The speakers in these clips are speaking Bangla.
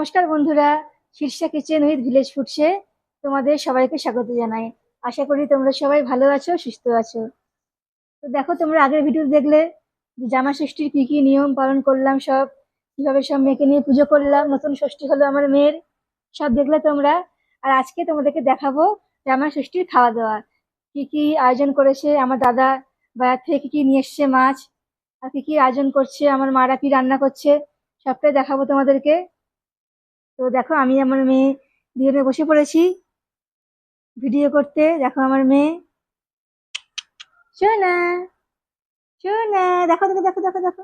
নমস্কার বন্ধুরা, শীর্ষা কিচেন উইথ ভিলেজ ফুডসে তোমাদের সবাইকে স্বাগত জানাই। আশা করি তোমরা সবাই ভালো আছো, সুস্থ আছো। তো দেখো, তোমরা আগের ভিডিও দেখলে জামা ষষ্ঠীর কি কি নিয়ম পালন করলাম সব, কীভাবে সব মেয়েকে নিয়ে পুজো করলাম, নতুন ষষ্ঠী হলো আমার মেয়ের, সব দেখলে তোমরা। আর আজকে তোমাদেরকে দেখাবো জামা ষষ্ঠীর খাওয়া দাওয়া কি কি আয়োজন করেছে আমার দাদা বাজার থেকে কী কি নিয়ে এসছে মাছ, আর কী কী আয়োজন করছে, আমার মারা কি রান্না করছে, সবটাই দেখাবো তোমাদেরকে। তো দেখো, আমি আমার মেয়ে দুজনে বসে পড়েছি। ভিডিও করতে, দেখো আমার মেয়ে। শোনা শোনা দেখো দেখো দেখো দেখো দেখো।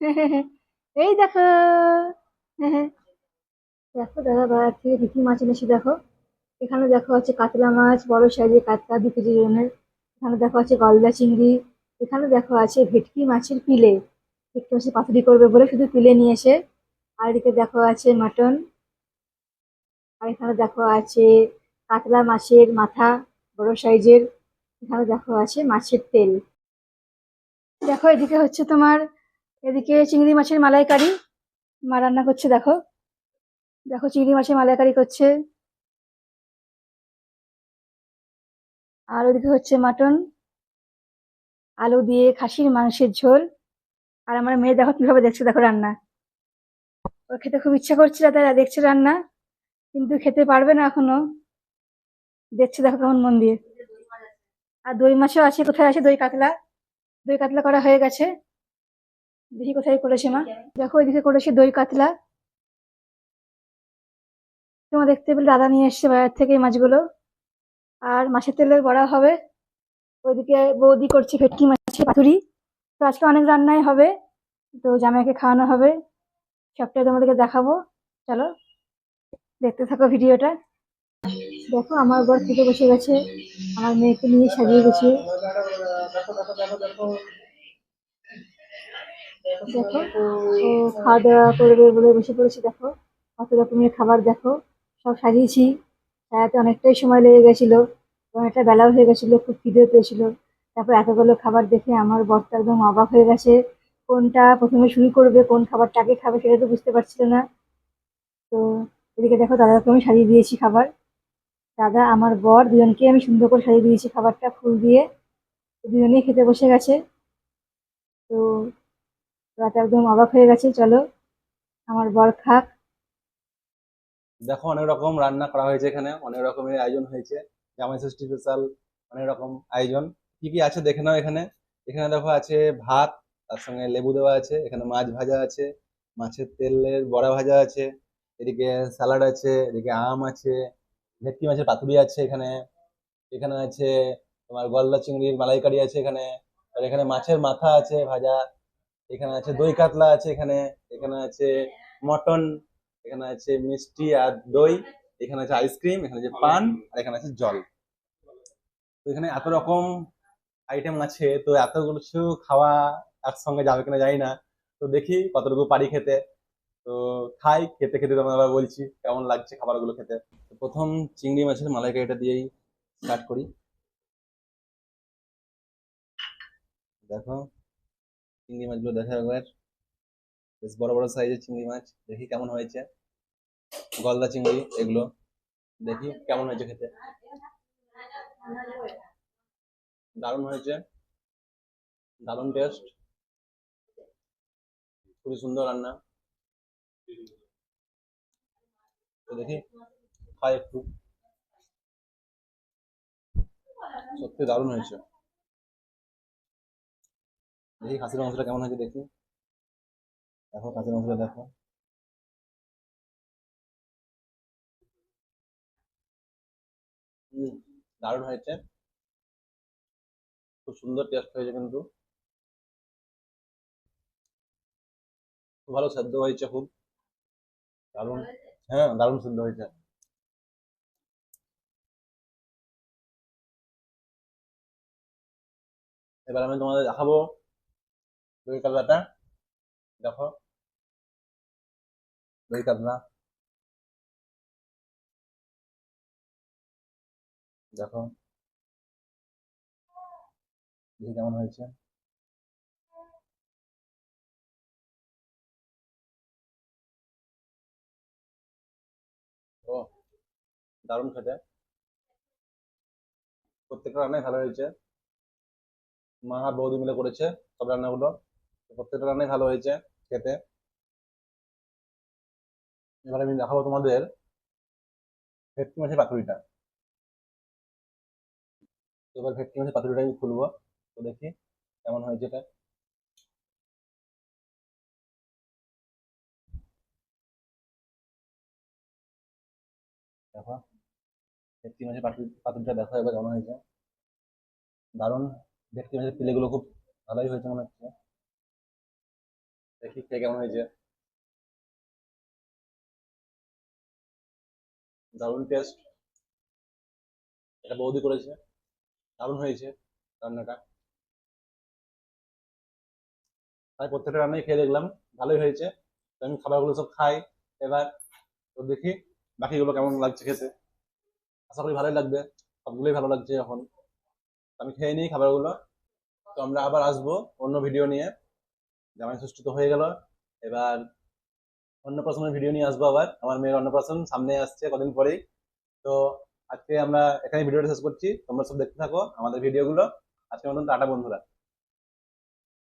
এই দেখো। দেখো দাদা বাজার থেকে কি মাছ এনেছি, দেখো। এখানে দেখো আছে কাতলা মাছ, বড় সাইজের কাতলা, দু কেজি ওজনের। এখানে দেখো আছে গলদা চিংড়ি। এখানে দেখো আছে ভেটকি মাছের পিলে। ভেটকি মাছের পাতুরি করবে বলে শুধু পিলে নিয়ে এসে আর এদিকে দেখো আছে মাটন। আর এখানে দেখো আছে কাতলা মাছের মাথা, বড় সাইজের। এখানে দেখো আছে মাছের তেল। দেখো, এদিকে হচ্ছে তোমার, এদিকে চিংড়ি মাছের মালাইকারি। মা রান্না করছে, দেখো। দেখো, চিংড়ি মাছের মালাইকারি করছে। আর ওদিকে হচ্ছে মাটন। আলু দিয়ে খাসির মাংসের ঝোল। আর আমার মেয়ে দেখো কীভাবে দেখছে, দেখো রান্না। ওর খেতে খুব ইচ্ছা করছিল, তাই দেখছে রান্না, কিন্তু খেতে পারবে না এখনও। দেখছে দেখো কেমন মন দিয়ে। আর দই মাছও আছে, কোথায় আছে দই কাতলা? দই কাতলা করা হয়ে গেছে। দেখি কোথায় করেছে মা। দেখো ওইদিকে করেছে দই কাতলা। তোমার দেখতে পেলে দাদা নিয়ে এসছে বাজার থেকে মাছগুলো। আর মাছের তেলের বড়া হবে। ওইদিকে বৌদি করছে ভেটকি মাছের পাতুরি। তো আজকে অনেক রান্নাই হবে। তো জামাইকে খাওয়ানো হবে। সবটাই তোমাদেরকে দেখাবো। চলো, দেখতে থাকো ভিডিওটা। দেখো, আমার বর খেতে বসে গেছে। আমার মেয়েকে নিয়ে সাজিয়ে গেছে দেখো, ও খাওয়া দাওয়া করবে বলে বসে পড়েছে, দেখো। কত রকমের খাবার, দেখো। সব সাজিয়েছি। সাজাতে অনেকটাই সময় লেগে গেছিল। অনেকটা বেলাও হয়ে গেছিল, খুব খিদে পেয়েছিল। তারপর এতগুলো খাবার দেখে আমার বরটা একদম অবাক হয়ে গেছে। কোনটা প্রথমে শুরু করবে, কোন খাবারটা আগে খাবে সেটা তো বুঝতে পারছিল না। তো এদিকে দেখো, দাদাকে আমি সাজিয়ে দিয়েছি খাবার। দাদা, আমার বর দুজনকে আমি সুন্দর করে সাজিয়ে দিয়েছি খাবারটা ফুল দিয়ে। দুজনেই খেতে বসে গেছে। তো রাতে একদম অবাক হয়ে গেছে, চলো আমার বর খাক। দেখো, অনেক রকম রান্না করা হয়েছে এখানে, অনেক রকমের আয়োজন হয়েছে। জামাই ষষ্ঠী স্পেশাল অনেক রকম আয়োজন। কি কি আছে দেখে নাও এখানে। এখানে দেখো আছে ভাত তার সঙ্গে লেবু দেওয়া আছে, এখানে মাছ ভাজা আছে, মাছের তেলের বড়া ভাজা আছে, এদিকে স্যালাড আছে, এদিকে আম আছে, ভেটকি মাছের পাতুরি আছে এখানে এখানে আছে তোমার গলদা চিংড়ির মালাইকারি আছে এখানে, আর এখানে মাছের মাথা আছে ভাজা, এখানে আছে দই কাতলা আছে এখানে এখানে আছে মটন, এখানে আছে মিষ্টি আর দই, এখানে আছে আইসক্রিম, এখানে আছে পান, আর এখানে আছে জল। তো এখানে এত রকম আইটেম আছে, তো এত কিছু খাওয়া একসঙ্গে যাবে কিনা জানি না। তো দেখি কতটুকু পারি খেতে। তো খাই, খেতে খেতে তোমার আবার বলছি কেমন লাগছে খাবারগুলো খেতে। তো প্রথম চিংড়ি মাছের মালাইকারিটা দিয়েই স্টার্ট করি। দেখো, চিংড়ি মাছগুলো দেখা একবার। বেশ বড় বড় সাইজের চিংড়ি মাছ। দেখি কেমন হয়েছে। গলদা চিংড়ি, এগুলো। দেখি কেমন হয়েছে খেতে। দারুণ হয়েছে। দারুণ টেস্ট খুবই সুন্দর রান্না। তো দেখি, খাই একটু। সত্যি দারুণ হয়েছে। দেখি খাসির মাংসটা কেমন হয়েছে দেখি। দেখো, খাসির মাংসটা দেখো। দারুণ হয়েছে। খুব সুন্দর টেস্ট হয়েছে কিন্তু। ভালো সেদ্ধ হয়েছে খুব। দারুণ। হ্যাঁ দারুণ সেদ্ধ হয়েছে। এবার আমি তোমাদের দেখাবো দই কাতলাটা। দেখো। দই কাতলা। দেখো। দেখি কেমন হয়েছে? দারুণ খেতে। প্রত্যেকটা রান্নাই ভালো হয়েছে। মা আর বৌদি মিলে করেছে সব রান্নাগুলো। প্রত্যেকটা রান্নাই ভালো হয়েছে খেতে। এবার আমি দেখাবো তোমাদের ভেটকি মাছের পাতুরিটা। এবার ভেটকি মাছের পাতুরিটা আমি খুলবো। তো দেখি কেমন হয়েছে এটা। দেখো। ভেটকি মাছের পাতুরিটা দেখো এবার কেমন হয়েছে। দারুণ। ভেটকি মাছের পিলেগুলো খুব ভালোই হয়েছে মনে হচ্ছে। দেখি খেয়ে কেমন হয়েছে। দারুণ টেস্ট এটা বৌদি করেছে। দারুণ হয়েছে রান্নাটা। তাই প্রত্যেকটা রান্নাই খেয়ে দেখলাম। ভালোই হয়েছে। তো আমি খাবারগুলো সব খাই। এবার তো দেখি বাকিগুলো কেমন লাগছে খেতে। আশা করি ভালোই লাগবে। সবগুলোই ভালো লাগছে এখন। আমি খেয়ে নিই খাবারগুলো। তো আমরা আবার আসব অন্য ভিডিও নিয়ে। জামাই ষষ্ঠী হয়ে গেল। এবার অন্নপ্রাশনের ভিডিও নিয়ে আসব আবার। আমার মেয়ের অন্নপ্রাশন সামনে আসছে কদিন পরেই। তো আজকে আমরা এখানে ভিডিওটা শেষ করছি। তোমরা সব দেখতে থাকো আমাদের ভিডিওগুলো আজকে মতন টাটা বন্ধুরা।